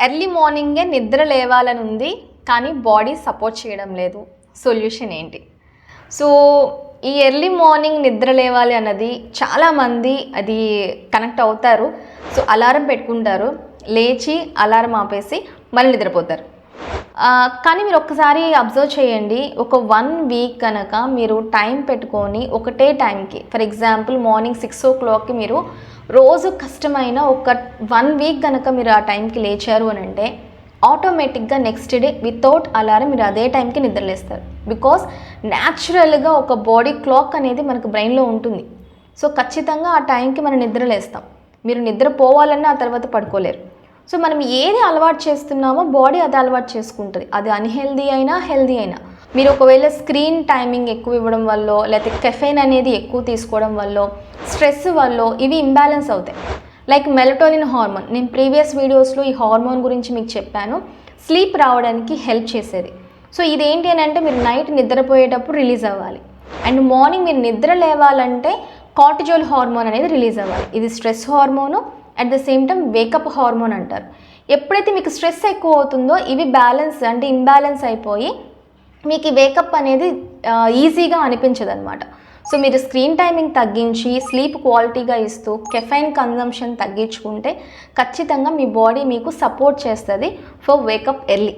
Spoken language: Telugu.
ఎర్లీ మార్నింగే నిద్ర లేవాలని ఉంది కానీ బాడీ సపోర్ట్ చేయడం లేదు. సొల్యూషన్ ఏంటి? సో ఈ ఎర్లీ మార్నింగ్ నిద్ర లేవాలి అన్నది చాలామంది అది కనెక్ట్ అవుతారు. సో అలారం పెట్టుకుంటారు. లేచి అలారం ఆపేసి మళ్ళీ నిద్రపోతారు. కానీ మీరు ఒక్కసారి అబ్జర్వ్ చేయండి. ఒక వన్ వీక్ కనుక మీరు టైం పెట్టుకొని ఒకటే టైంకి ఫర్ ఎగ్జాంపుల్ మార్నింగ్ సిక్స్ ఓ క్లాక్కి మీరు రోజు కష్టమైన ఒక వన్ వీక్ కనుక మీరు ఆ టైంకి లేచారు అని అంటే ఆటోమేటిక్గా నెక్స్ట్ డే వితౌట్ అలారం మీరు అదే టైంకి నిద్రలేస్తారు. బికాస్ న్యాచురల్గా ఒక బాడీ క్లాక్ అనేది మనకు బ్రెయిన్లో ఉంటుంది. సో ఖచ్చితంగా ఆ టైంకి మనం నిద్రలేస్తాం. మీరు నిద్రపోవాలన్నా ఆ తర్వాత పడుకోలేరు. సో మనం ఏది అలవాటు చేస్తున్నామో బాడీ అది అలవాటు చేసుకుంటుంది. అది అన్హెల్దీ అయినా హెల్దీ అయినా. మీరు ఒకవేళ స్క్రీన్ టైమింగ్ ఎక్కువ ఇవ్వడం వల్ల లేకపోతే కెఫెన్ అనేది ఎక్కువ తీసుకోవడం వల్ల స్ట్రెస్ వల్ల ఇవి ఇంబ్యాలెన్స్ అవుతాయి. Like melatonin hormone. నేను ప్రీవియస్ వీడియోస్లో ఈ హార్మోన్ గురించి మీకు చెప్పాను. స్లీప్ రావడానికి హెల్ప్ చేసేది. సో ఇదేంటి అని అంటే మీరు నైట్ నిద్రపోయేటప్పుడు రిలీజ్ అవ్వాలి. అండ్ మార్నింగ్ మీరు నిద్ర లేవాలంటే కార్టిజోల్ హార్మోన్ అనేది రిలీజ్ అవ్వాలి. ఇది stress hormone at the same time wake up hormone అంటారు. ఎప్పుడైతే మీకు స్ట్రెస్ ఎక్కువ అవుతుందో ఇవి బ్యాలెన్స్ అంటే ఇంబ్యాలెన్స్ అయిపోయి మీకు ఈ వేకప్ అనేది ఈజీగా అనిపించదు అనమాట సో మీరు స్క్రీన్ టైమింగ్ తగ్గించి స్లీప్ క్వాలిటీగా ఇస్తూ కెఫైన్ కన్జంప్షన్ తగ్గించుకుంటే ఖచ్చితంగా మీ బాడీ మీకు సపోర్ట్ చేస్తుంది ఫర్ వేకప్ ఎర్లీ